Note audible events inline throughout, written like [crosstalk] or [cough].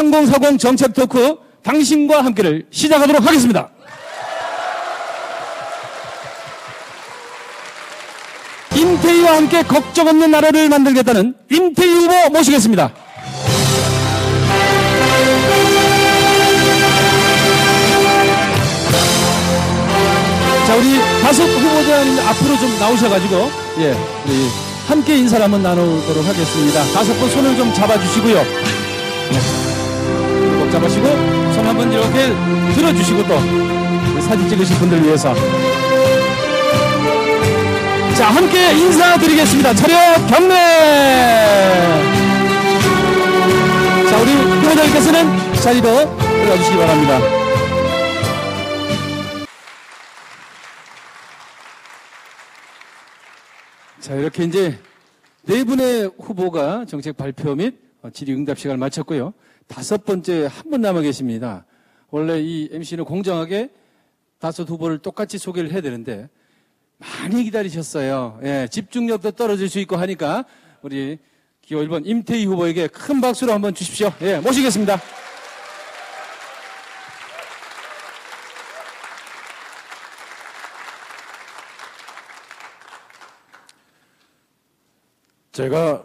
3040 정책 토크 당신과 함께를 시작하도록 하겠습니다. 임태희와 함께 걱정 없는 나라를 만들겠다는 임태희 후보 모시겠습니다. 자, 우리 다섯 후보자님 앞으로 좀 나오셔가지고, 예, 우리 함께 인사를 한번 나누도록 하겠습니다. 다섯 분 손을 좀 잡아주시고요. 네. 꼭 잡아주시고, 손 한번 이렇게 들어주시고 또, 사진 찍으실 분들 위해서. 자, 함께 인사드리겠습니다. 차렷 경례! 자, 우리 후보자님께서는 자리로 들어가 주시기 바랍니다. 자, 이렇게 이제 네 분의 후보가 정책 발표 및 질의응답 시간을 마쳤고요. 다섯 번째 한 분 남아 계십니다. 원래 이 MC는 공정하게 다섯 후보를 똑같이 소개를 해야 되는데 많이 기다리셨어요. 예, 집중력도 떨어질 수 있고 하니까 우리 기호 1번 임태희 후보에게 큰 박수로 한번 주십시오. 예, 모시겠습니다. 제가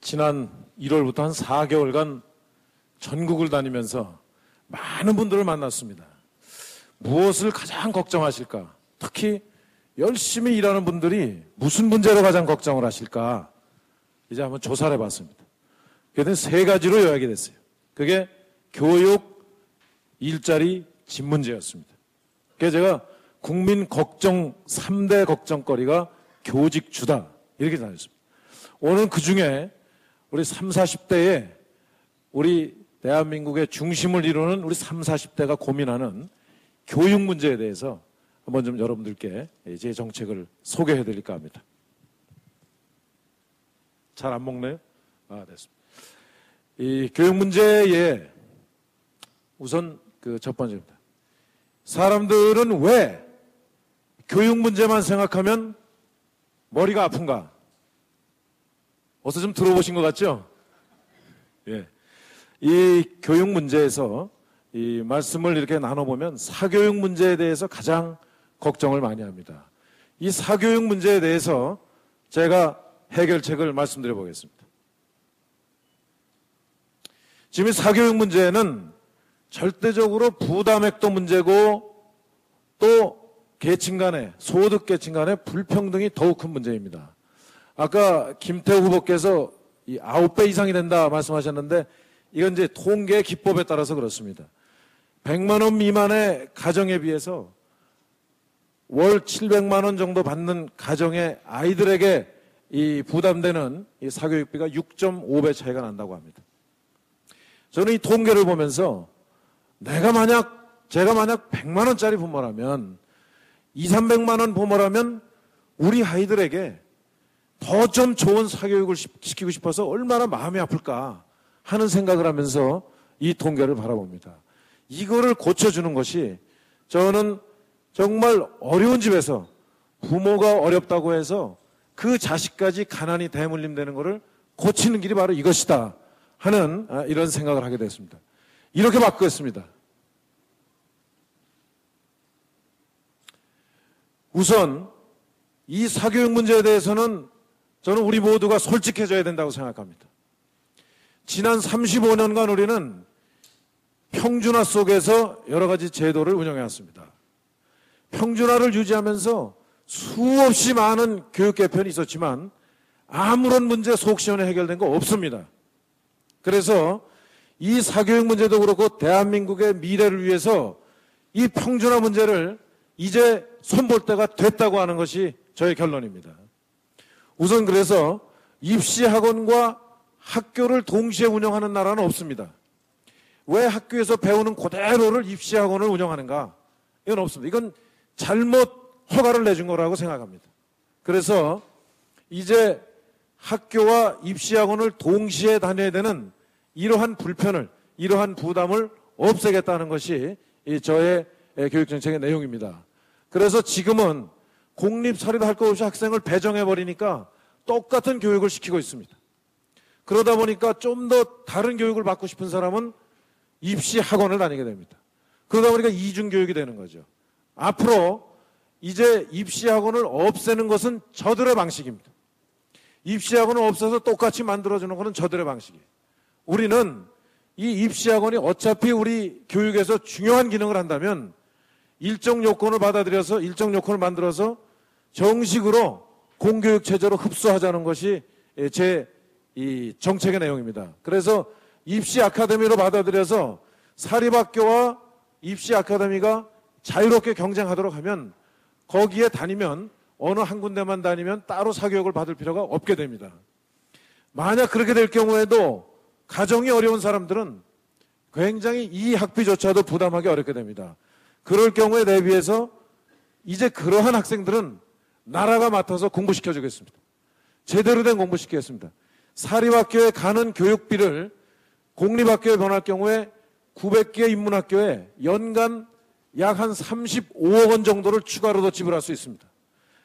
지난 1월부터 한 4개월간 전국을 다니면서 많은 분들을 만났습니다. 무엇을 가장 걱정하실까? 특히 열심히 일하는 분들이 무슨 문제로 가장 걱정을 하실까? 이제 한번 조사를 해봤습니다. 그랬더니 세 가지로 요약이 됐어요. 그게 교육, 일자리, 집 문제였습니다. 그래서 제가 국민 걱정, 3대 걱정거리가 교직 주다. 이렇게 다녔습니다. 오늘 그 중에 우리 3, 40대에 우리 대한민국의 중심을 이루는 우리 3, 40대가 고민하는 교육 문제에 대해서 한번 좀 여러분들께 제 정책을 소개해 드릴까 합니다. 잘 안 먹네요? 아, 됐습니다. 이 교육 문제에 우선 그 첫 번째입니다. 사람들은 왜 교육 문제만 생각하면 머리가 아픈가? 어서 좀 들어보신 것 같죠? 예. 이 교육 문제에서 이 말씀을 이렇게 나눠보면 사교육 문제에 대해서 가장 걱정을 많이 합니다. 이 사교육 문제에 대해서 제가 해결책을 말씀드려 보겠습니다. 지금 사교육 문제는 절대적으로 부담액도 문제고 또 계층 간의 소득 계층 간의 불평등이 더욱 큰 문제입니다. 아까 김태우 후보께서 이 9배 이상이 된다 말씀하셨는데 이건 이제 통계 기법에 따라서 그렇습니다. 100만 원 미만의 가정에 비해서 월 700만 원 정도 받는 가정의 아이들에게 이 부담되는 이 사교육비가 6.5배 차이가 난다고 합니다. 저는 이 통계를 보면서 내가 만약 제가 만약 100만 원짜리 부모라면 2, 300만 원 부모라면 우리 아이들에게 더 좀 좋은 사교육을 시키고 싶어서 얼마나 마음이 아플까 하는 생각을 하면서 이 통계를 바라봅니다. 이거를 고쳐주는 것이 저는 정말 어려운 집에서 부모가 어렵다고 해서 그 자식까지 가난이 대물림되는 것을 고치는 길이 바로 이것이다 하는 아, 이런 생각을 하게 됐습니다. 이렇게 바꾸었습니다. 우선 이 사교육 문제에 대해서는 저는 우리 모두가 솔직해져야 된다고 생각합니다. 지난 35년간 우리는 평준화 속에서 여러 가지 제도를 운영해 왔습니다. 평준화를 유지하면서 수없이 많은 교육 개편이 있었지만 아무런 문제 속 시원에 해결된 거 없습니다. 그래서 이 사교육 문제도 그렇고 대한민국의 미래를 위해서 이 평준화 문제를 이제 손볼 때가 됐다고 하는 것이 저의 결론입니다. 우선 그래서 입시 학원과 학교를 동시에 운영하는 나라는 없습니다. 왜 학교에서 배우는 그대로를 입시 학원을 운영하는가? 이건 없습니다. 이건 잘못 허가를 내준 거라고 생각합니다. 그래서 이제 학교와 입시 학원을 동시에 다녀야 되는 이러한 불편을, 이러한 부담을 없애겠다는 것이 저의 교육 정책의 내용입니다. 그래서 지금은 공립 사립 할 것 없이 학생을 배정해 버리니까 똑같은 교육을 시키고 있습니다. 그러다 보니까 좀 더 다른 교육을 받고 싶은 사람은 입시 학원을 다니게 됩니다. 그러다 보니까 이중 교육이 되는 거죠. 앞으로 이제 입시 학원을 없애는 것은 저들의 방식입니다. 입시 학원을 없애서 똑같이 만들어 주는 것은 저들의 방식이에요. 우리는 이 입시 학원이 어차피 우리 교육에서 중요한 기능을 한다면 일정 요건을 받아들여서 일정 요건을 만들어서 정식으로 공교육 체제로 흡수하자는 것이 제 이 정책의 내용입니다. 그래서 입시 아카데미로 받아들여서 사립학교와 입시 아카데미가 자유롭게 경쟁하도록 하면 거기에 다니면 어느 한 군데만 다니면 따로 사교육을 받을 필요가 없게 됩니다. 만약 그렇게 될 경우에도 가정이 어려운 사람들은 굉장히 이 학비조차도 부담하기 어렵게 됩니다. 그럴 경우에 대비해서 이제 그러한 학생들은 나라가 맡아서 공부시켜 주겠습니다. 제대로 된 공부시키겠습니다. 사립학교에 가는 교육비를 공립학교에 변할 경우에 900개 인문학교에 연간 약 한 35억 원 정도를 추가로 더 지불할 수 있습니다.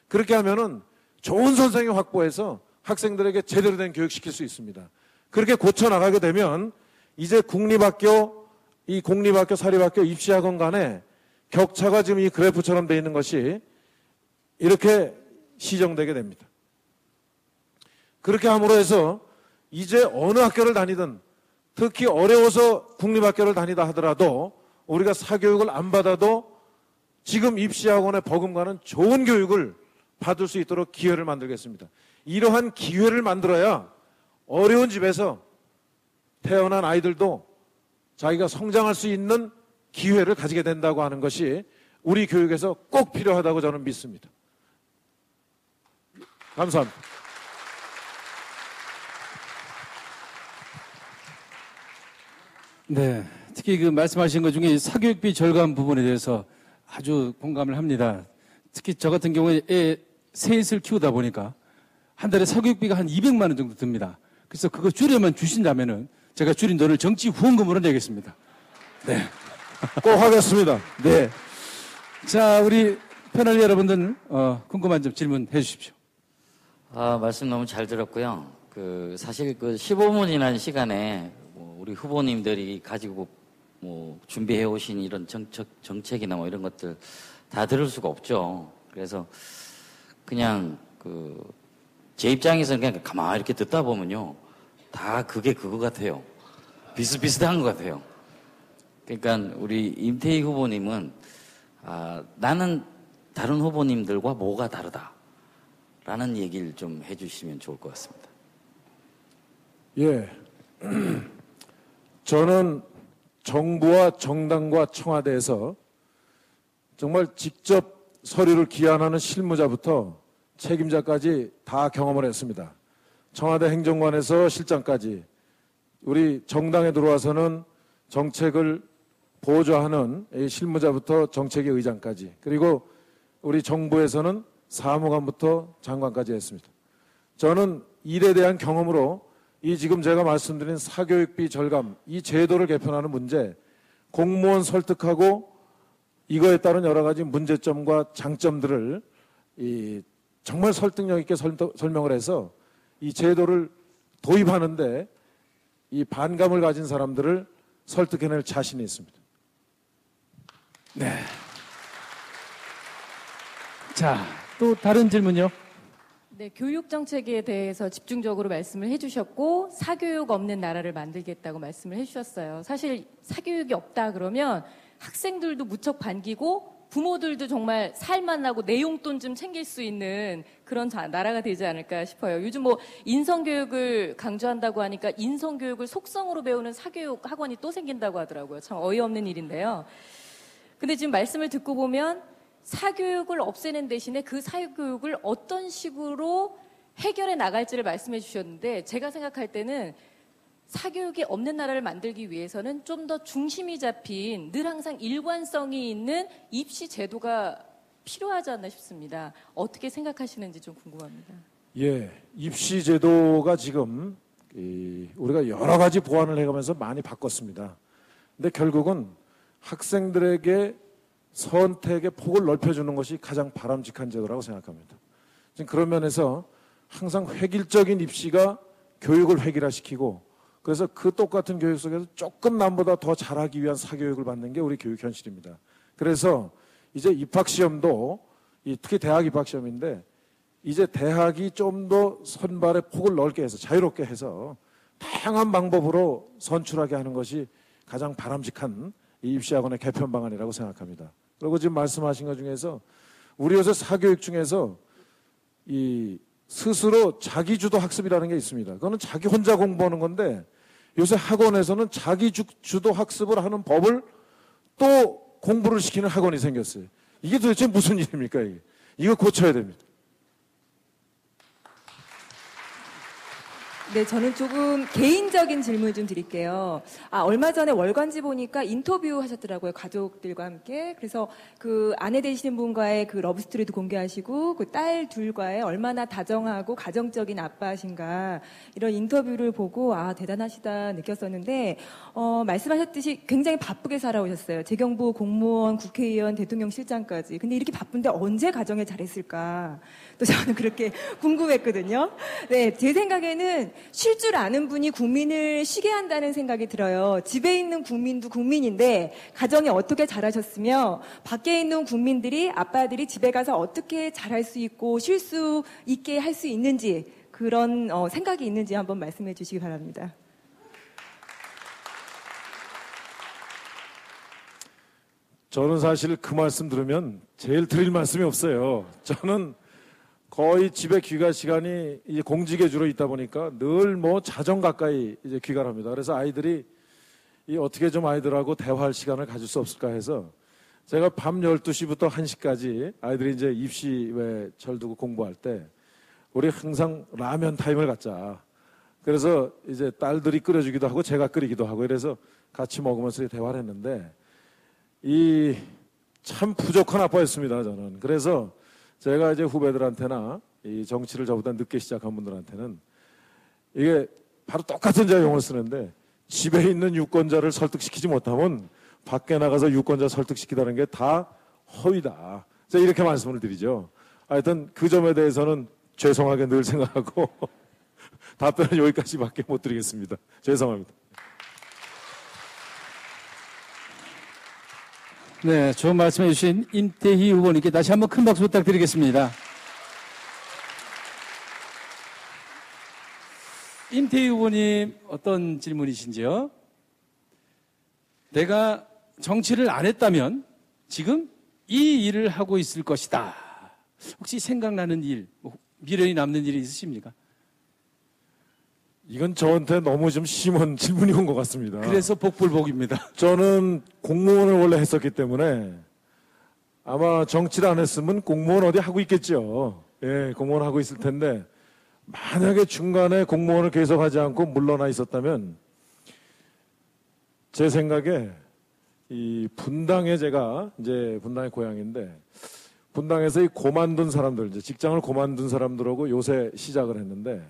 그렇게 하면은 좋은 선생님 확보해서 학생들에게 제대로 된 교육 시킬 수 있습니다. 그렇게 고쳐 나가게 되면 이제 국립학교, 이 공립학교, 사립학교 입시학원 간에 격차가 지금 이 그래프처럼 돼 있는 것이 이렇게 시정되게 됩니다. 그렇게 함으로 해서 이제 어느 학교를 다니든 특히 어려워서 국립학교를 다니다 하더라도 우리가 사교육을 안 받아도 지금 입시학원에 버금가는 좋은 교육을 받을 수 있도록 기회를 만들겠습니다. 이러한 기회를 만들어야 어려운 집에서 태어난 아이들도 자기가 성장할 수 있는 기회를 가지게 된다고 하는 것이 우리 교육에서 꼭 필요하다고 저는 믿습니다. 감사합니다. 네. 특히 그 말씀하신 것 중에 사교육비 절감 부분에 대해서 아주 공감을 합니다. 특히 저 같은 경우에 애 셋을 키우다 보니까 한 달에 사교육비가 한 200만 원 정도 듭니다. 그래서 그거 줄여만 주신다면은 제가 줄인 돈을 정치 후원금으로 내겠습니다. 네. 꼭 하겠습니다. 네. 자, 우리 패널 여러분들, 어, 궁금한 점 질문해 주십시오. 아, 말씀 너무 잘 들었고요. 그, 사실 그 15분이라는 시간에 뭐 우리 후보님들이 가지고 뭐 준비해 오신 이런 정책, 정책이나 뭐 이런 것들 다 들을 수가 없죠. 그래서 그냥 그, 제 입장에서는 그냥 가만히 이렇게 듣다 보면요. 다 그게 그거 같아요. 비슷비슷한 것 같아요. 그러니까 우리 임태희 후보님은 아, 나는 다른 후보님들과 뭐가 다르다. 라는 얘기를 좀 해주시면 좋을 것 같습니다. 예. [clears throat] 저는 정부와 정당과 청와대에서 정말 직접 서류를 기한하는 실무자부터 책임자까지 다 경험을 했습니다. 청와대 행정관에서 실장까지 우리 정당에 들어와서는 정책을 보조하는 이 실무자부터 정책의 의장까지 그리고 우리 정부에서는 사무관부터 장관까지 했습니다. 저는 일에 대한 경험으로 이 지금 제가 말씀드린 사교육비 절감 이 제도를 개편하는 문제 공무원 설득하고 이거에 따른 여러 가지 문제점과 장점들을 이 정말 설득력 있게 설명을 해서 이 제도를 도입하는데 이 반감을 가진 사람들을 설득해낼 자신이 있습니다. 네. 자, 또 다른 질문요? 네, 교육 정책에 대해서 집중적으로 말씀을 해주셨고 사교육 없는 나라를 만들겠다고 말씀을 해주셨어요. 사실 사교육이 없다 그러면 학생들도 무척 반기고 부모들도 정말 살만하고 내 용돈 좀 챙길 수 있는 그런 자, 나라가 되지 않을까 싶어요. 요즘 뭐 인성교육을 강조한다고 하니까 인성교육을 속성으로 배우는 사교육 학원이 또 생긴다고 하더라고요. 참 어이없는 일인데요. 근데 지금 말씀을 듣고 보면 사교육을 없애는 대신에 그 사교육을 어떤 식으로 해결해 나갈지를 말씀해 주셨는데 제가 생각할 때는 사교육이 없는 나라를 만들기 위해서는 좀 더 중심이 잡힌 늘 항상 일관성이 있는 입시 제도가 필요하지 않나 싶습니다. 어떻게 생각하시는지 좀 궁금합니다. 예, 입시 제도가 지금 이 우리가 여러 가지 보완을 해가면서 많이 바꿨습니다. 근데 결국은 학생들에게 선택의 폭을 넓혀주는 것이 가장 바람직한 제도라고 생각합니다. 지금 그런 면에서 항상 획일적인 입시가 교육을 획일화시키고 그래서 그 똑같은 교육 속에서 조금 남보다 더 잘하기 위한 사교육을 받는 게 우리 교육 현실입니다. 그래서 이제 입학 시험도 이 특히 대학 입학 시험인데 이제 대학이 좀 더 선발의 폭을 넓게 해서 자유롭게 해서 다양한 방법으로 선출하게 하는 것이 가장 바람직한 이 입시학원의 개편 방안이라고 생각합니다. 그리고 지금 말씀하신 것 중에서 우리 요새 사교육 중에서 이 스스로 자기 주도 학습이라는 게 있습니다. 그거는 자기 혼자 공부하는 건데 요새 학원에서는 자기 주, 주도 학습을 하는 법을 또 공부를 시키는 학원이 생겼어요. 이게 도대체 무슨 일입니까? 이게? 이거 고쳐야 됩니다. 네, 저는 조금 개인적인 질문 좀 드릴게요. 아, 얼마 전에 월간지 보니까 인터뷰 하셨더라고요. 가족들과 함께. 그래서 그 아내 되시는 분과의 그 러브스토리도 공개하시고 그 딸 둘과의 얼마나 다정하고 가정적인 아빠신가 이런 인터뷰를 보고 아, 대단하시다 느꼈었는데 어, 말씀하셨듯이 굉장히 바쁘게 살아오셨어요. 재경부 공무원, 국회의원, 대통령 실장까지. 근데 이렇게 바쁜데 언제 가정에 잘했을까? 또 저는 그렇게 궁금했거든요. 네, 제 생각에는 쉴 줄 아는 분이 국민을 쉬게 한다는 생각이 들어요. 집에 있는 국민도 국민인데 가정에 어떻게 잘하셨으며 밖에 있는 국민들이 아빠들이 집에 가서 어떻게 잘할 수 있고 쉴 수 있게 할 수 있는지 그런 어, 생각이 있는지 한번 말씀해 주시기 바랍니다. 저는 사실 그 말씀 들으면 제일 드릴 말씀이 없어요. 저는 거의 집에 귀가 시간이 이제 공직에 주로 있다 보니까 늘 뭐 자정 가까이 이제 귀가를 합니다. 그래서 아이들이 이 어떻게 좀 아이들하고 대화할 시간을 가질 수 없을까 해서 제가 밤 12시부터 1시까지 아이들이 이제 입시 왜절 두고 공부할 때 우리 항상 라면 타임을 갖자. 그래서 이제 딸들이 끓여주기도 하고 제가 끓이기도 하고 이래서 같이 먹으면서 대화를 했는데 이 참 부족한 아빠였습니다 저는. 그래서 제가 이제 후배들한테나 이 정치를 저보다 늦게 시작한 분들한테는 이게 바로 똑같은 제가 용어를 쓰는데 집에 있는 유권자를 설득시키지 못하면 밖에 나가서 유권자 설득시키다는 게 다 허위다. 제가 이렇게 말씀을 드리죠. 하여튼 그 점에 대해서는 죄송하게 늘 생각하고 [laughs] 답변은 여기까지밖에 못 드리겠습니다. 죄송합니다. 네, 좋은 말씀해 주신 임태희 후보님께 다시 한번 큰 박수 부탁드리겠습니다. 임태희 후보님 어떤 질문이신지요? 내가 정치를 안 했다면 지금 이 일을 하고 있을 것이다. 혹시 생각나는 일, 뭐 미련이 남는 일이 있으십니까? 이건 저한테 너무 좀 심한 [laughs] 질문이 온 것 같습니다. 그래서 복불복입니다. [laughs] 저는 공무원을 원래 했었기 때문에 아마 정치를 안 했으면 공무원 어디 하고 있겠죠. 예, 공무원 하고 있을 텐데 만약에 중간에 공무원을 계속하지 않고 물러나 있었다면 제 생각에 이 분당에 제가 이제 분당의 고향인데 분당에서 이 고만둔 사람들 이제 직장을 고만둔 사람들하고 요새 시작을 했는데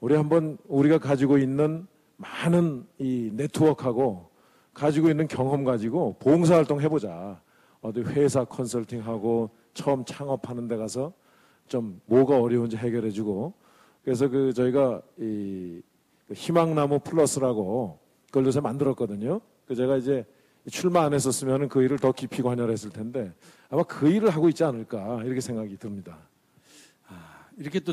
우리 한번 우리가 가지고 있는 많은 이 네트워크하고 가지고 있는 경험 가지고 봉사활동 해보자. 어디 회사 컨설팅하고 처음 창업하는 데 가서 좀 뭐가 어려운지 해결해주고 그래서 그 저희가 이 희망나무 플러스라고 그걸 요새 만들었거든요. 그 제가 이제 출마 안 했었으면 그 일을 더 깊이 관여했을 텐데 아마 그 일을 하고 있지 않을까 이렇게 생각이 듭니다. 이렇게 또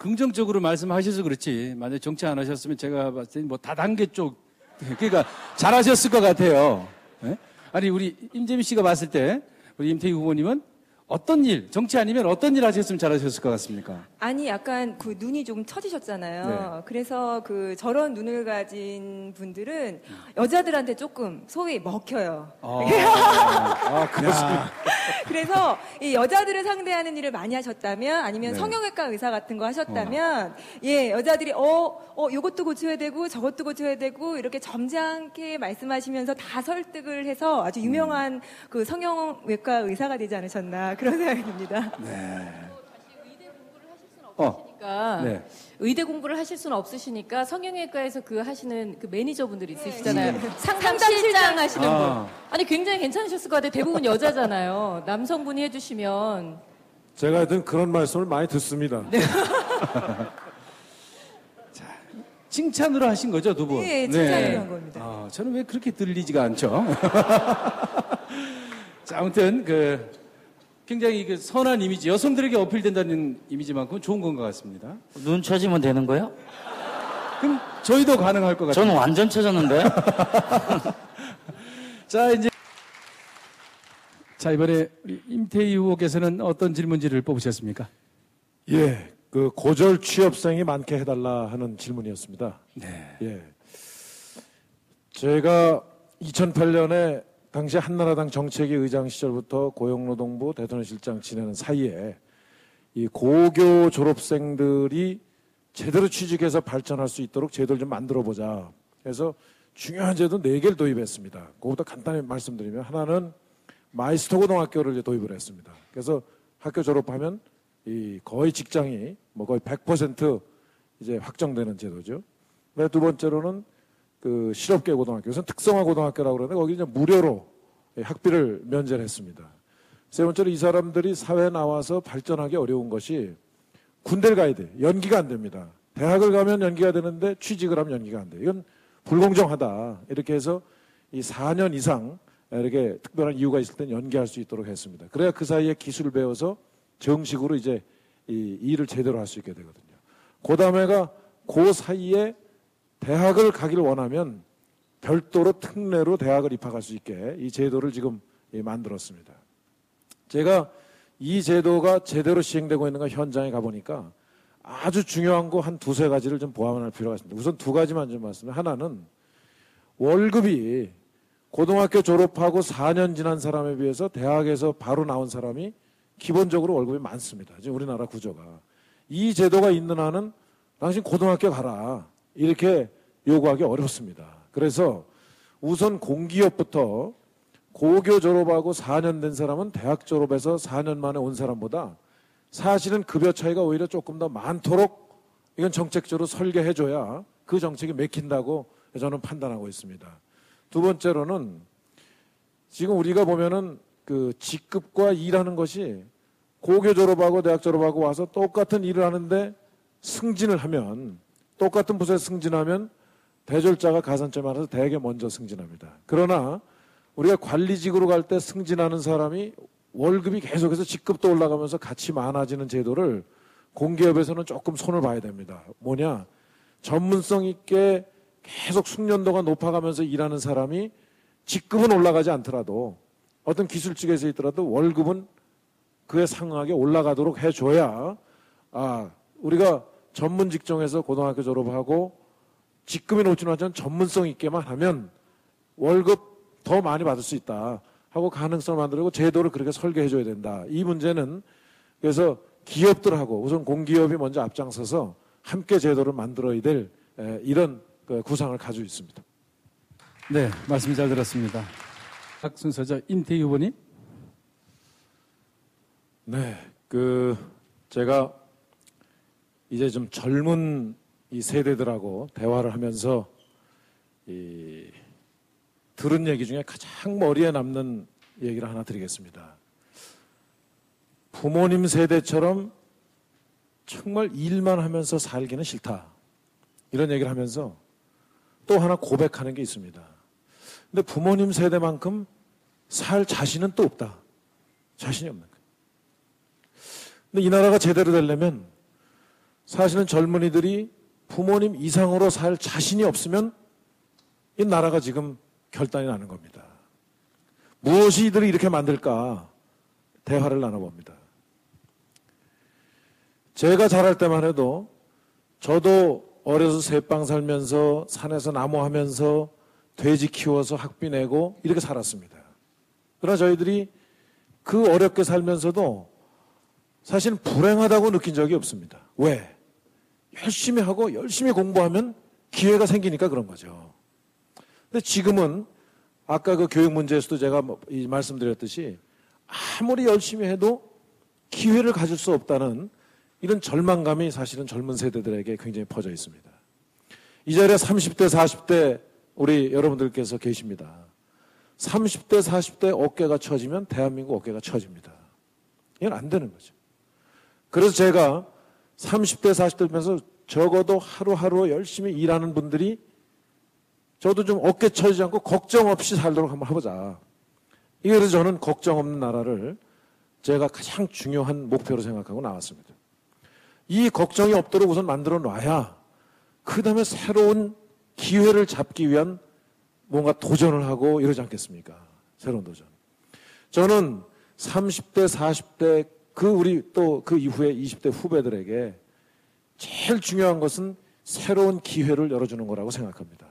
긍정적으로 말씀하셔서 그렇지. 만약 정치 안 하셨으면 제가 봤을 때뭐 다단계 쪽, [laughs] 그러니까 잘하셨을 것 같아요. 예? 아니, 우리 임재민 씨가 봤을 때 우리 임태희 후보님은 어떤 일, 정치 아니면 어떤 일 하셨으면 잘하셨을 것 같습니까? 아니 약간 그 눈이 조금 처지셨잖아요. 네. 그래서 그 저런 눈을 가진 분들은 여자들한테 조금 소위 먹혀요. 아, [laughs] 그렇습니다. 그래서 이 여자들을 상대하는 일을 많이 하셨다면 아니면 네. 성형외과 의사 같은 거 하셨다면 예 여자들이 어 어 요것도 고쳐야 되고 저것도 고쳐야 되고 이렇게 점잖게 말씀하시면서 다 설득을 해서 아주 유명한 그 성형외과 의사가 되지 않으셨나 그런 생각이 듭니다. [laughs] 어, 그러니까 네. 의대 공부를 하실 수는 없으시니까 성형외과에서 그 하시는 그 매니저분들이 있으시잖아요. 네. 상담실장 하시는 아. 분. 아니 굉장히 괜찮으셨을 것 같아요. 대부분 여자잖아요. 남성분이 해주시면 제가 하여튼 그런 말씀을 많이 듣습니다. [laughs] 칭찬으로 하신 거죠, 두 분? 네, 칭찬으로 한 겁니다. 아, 저는 왜 그렇게 들리지가 않죠? [laughs] 자, 아무튼 그 굉장히 그 선한 이미지, 여성들에게 어필된다는 이미지만큼 좋은 건 것 같습니다. 눈 쳐지면 되는 거예요? 그럼 저희도 가능할 것 같아요. 저는 완전 쳐졌는데. [laughs] 자, 이제 자 이번에 우리 임태희 후보께서는 어떤 질문지를 뽑으셨습니까? 예, 그 고졸 취업생이 많게 해달라 하는 질문이었습니다. 네. 예. 제가 2008년에 당시 한나라당 정책위 의장 시절부터 고용노동부 대통령실장 지내는 사이에 이 고교 졸업생들이 제대로 취직해서 발전할 수 있도록 제도를 좀 만들어 보자. 그래서 중요한 제도 네 개를 도입했습니다. 그것부터 간단히 말씀드리면 하나는 마이스터 고등학교를 도입을 했습니다. 그래서 학교 졸업하면 이 거의 직장이 뭐 거의 100% 이제 확정되는 제도죠. 두 번째로는 그 실업계 고등학교, 그래서 특성화 고등학교라고 그러는데 거기 이제 무료로 학비를 면제를 했습니다. 세 번째로 이 사람들이 사회에 나와서 발전하기 어려운 것이 군대를 가야 돼. 연기가 안 됩니다. 대학을 가면 연기가 되는데 취직을 하면 연기가 안 돼. 이건 불공정하다. 이렇게 해서 이 4년 이상 이렇게 특별한 이유가 있을 땐 연기할 수 있도록 했습니다. 그래야 그 사이에 기술을 배워서 정식으로 이제 이 일을 제대로 할 수 있게 되거든요. 그 다음에가 그 사이에 대학을 가기를 원하면 별도로 특례로 대학을 입학할 수 있게 이 제도를 지금 예, 만들었습니다. 제가 이 제도가 제대로 시행되고 있는가 현장에 가보니까 아주 중요한 거 한 두세 가지를 좀 보완할 필요가 있습니다. 우선 두 가지만 좀 말씀드리면 하나는 월급이 고등학교 졸업하고 4년 지난 사람에 비해서 대학에서 바로 나온 사람이 기본적으로 월급이 많습니다. 지금 우리나라 구조가. 이 제도가 있는 한은 당신 고등학교 가라. 이렇게 요구하기 어렵습니다. 그래서 우선 공기업부터 고교 졸업하고 4년 된 사람은 대학 졸업해서 4년 만에 온 사람보다 사실은 급여 차이가 오히려 조금 더 많도록 이건 정책적으로 설계해줘야 그 정책이 맥힌다고 저는 판단하고 있습니다. 두 번째로는 지금 우리가 보면은 그 직급과 일하는 것이 고교 졸업하고 대학 졸업하고 와서 똑같은 일을 하는데 승진을 하면 똑같은 부서에 승진하면 대졸자가 가산점이 많아서 대개 먼저 승진합니다. 그러나 우리가 관리직으로 갈 때 승진하는 사람이 월급이 계속해서 직급도 올라가면서 같이 많아지는 제도를 공기업에서는 조금 손을 봐야 됩니다. 뭐냐? 전문성 있게 계속 숙련도가 높아가면서 일하는 사람이 직급은 올라가지 않더라도 어떤 기술직에서 있더라도 월급은 그에 상응하게 올라가도록 해줘야 아 우리가 전문 직종에서 고등학교 졸업하고 직급이 높지는 않지만 전문성 있게만 하면 월급 더 많이 받을 수 있다 하고 가능성을 만들고 제도를 그렇게 설계해 줘야 된다. 이 문제는 그래서 기업들하고 우선 공기업이 먼저 앞장서서 함께 제도를 만들어야 될 에, 이런 그 구상을 가지고 있습니다. 네, 말씀 잘 들었습니다. 각 순서죠. 임태희 후보님. 네, 그 제가 이제 좀 젊은 이 세대들하고 대화를 하면서 이 들은 얘기 중에 가장 머리에 남는 얘기를 하나 드리겠습니다. 부모님 세대처럼 정말 일만 하면서 살기는 싫다. 이런 얘기를 하면서 또 하나 고백하는 게 있습니다. 근데 부모님 세대만큼 살 자신은 또 없다. 자신이 없는 거예요. 근데 이 나라가 제대로 되려면 사실은 젊은이들이 부모님 이상으로 살 자신이 없으면 이 나라가 지금 결단이 나는 겁니다. 무엇이 이들을 이렇게 만들까? 대화를 나눠봅니다. 제가 자랄 때만 해도 저도 어려서 새빵 살면서 산에서 나무 하면서 돼지 키워서 학비 내고 이렇게 살았습니다. 그러나 저희들이 그 어렵게 살면서도 사실 불행하다고 느낀 적이 없습니다. 왜? 열심히 하고 열심히 공부하면 기회가 생기니까 그런 거죠. 근데 지금은 아까 그 교육 문제에서도 제가 뭐이 말씀드렸듯이 아무리 열심히 해도 기회를 가질 수 없다는 이런 절망감이 사실은 젊은 세대들에게 굉장히 퍼져 있습니다. 이 자리에 30대, 40대 우리 여러분들께서 계십니다. 30대, 40대 어깨가 처지면 대한민국 어깨가 처집니다. 이건 안 되는 거죠. 그래서 제가 30대, 40대 면서 적어도 하루하루 열심히 일하는 분들이 저도 좀 어깨 처지지 않고 걱정 없이 살도록 한번 해보자. 이게 그래서 저는 걱정 없는 나라를 제가 가장 중요한 목표로 생각하고 나왔습니다. 이 걱정이 없도록 우선 만들어 놔야 그 다음에 새로운 기회를 잡기 위한 뭔가 도전을 하고 이러지 않겠습니까? 새로운 도전. 저는 30대, 40대 그 우리 또 그 이후에 20대 후배들에게 제일 중요한 것은 새로운 기회를 열어주는 거라고 생각합니다.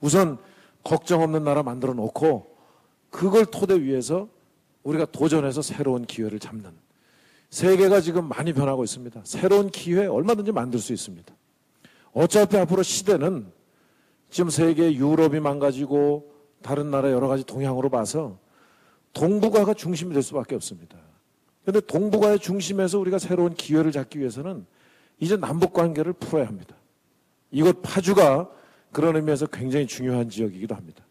우선 걱정 없는 나라 만들어 놓고 그걸 토대 위해서 우리가 도전해서 새로운 기회를 잡는 세계가 지금 많이 변하고 있습니다. 새로운 기회 얼마든지 만들 수 있습니다. 어차피 앞으로 시대는 지금 세계 유럽이 망가지고 다른 나라 여러 가지 동향으로 봐서 동북아가 중심이 될 수밖에 없습니다. 그런데 동북아의 중심에서 우리가 새로운 기회를 잡기 위해서는 이제 남북 관계를 풀어야 합니다. 이곳 파주가 그런 의미에서 굉장히 중요한 지역이기도 합니다.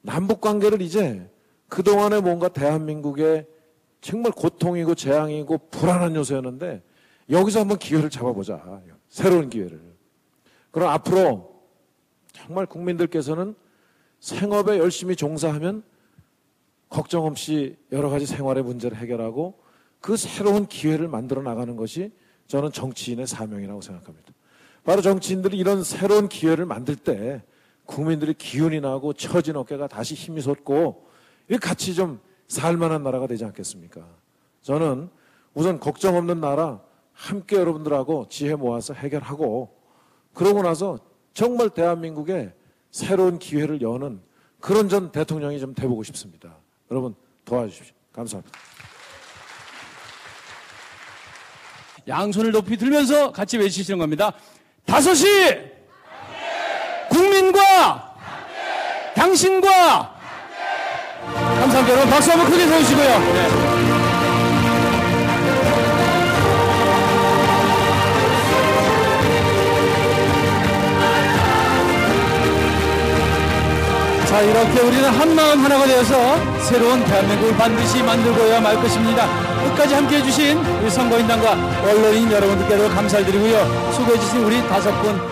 남북 관계를 이제 그동안에 뭔가 대한민국의 정말 고통이고 재앙이고 불안한 요소였는데 여기서 한번 기회를 잡아보자. 새로운 기회를. 그럼 앞으로 정말 국민들께서는 생업에 열심히 종사하면 걱정 없이 여러 가지 생활의 문제를 해결하고 그 새로운 기회를 만들어 나가는 것이 저는 정치인의 사명이라고 생각합니다. 바로 정치인들이 이런 새로운 기회를 만들 때 국민들이 기운이 나고 처진 어깨가 다시 힘이 솟고 같이 좀 살만한 나라가 되지 않겠습니까? 저는 우선 걱정 없는 나라 함께 여러분들하고 지혜 모아서 해결하고 그러고 나서 정말 대한민국에 새로운 기회를 여는 그런 전 대통령이 좀 돼보고 싶습니다. 여러분 도와주십시오. 감사합니다. 양손을 높이 들면서 같이 외치시는 겁니다. 다섯이 국민과 당신과 감사합니다. 여러분 박수 한번 크게 쳐주시고요. 네. 자, 이렇게 우리는 한마음 하나가 되어서 새로운 대한민국을 반드시 만들고야 말 것입니다. 끝까지 함께 해 주신 우리 선거인단과 언론인 여러분들께도 감사드리고요. 수고해 주신 우리 다섯 분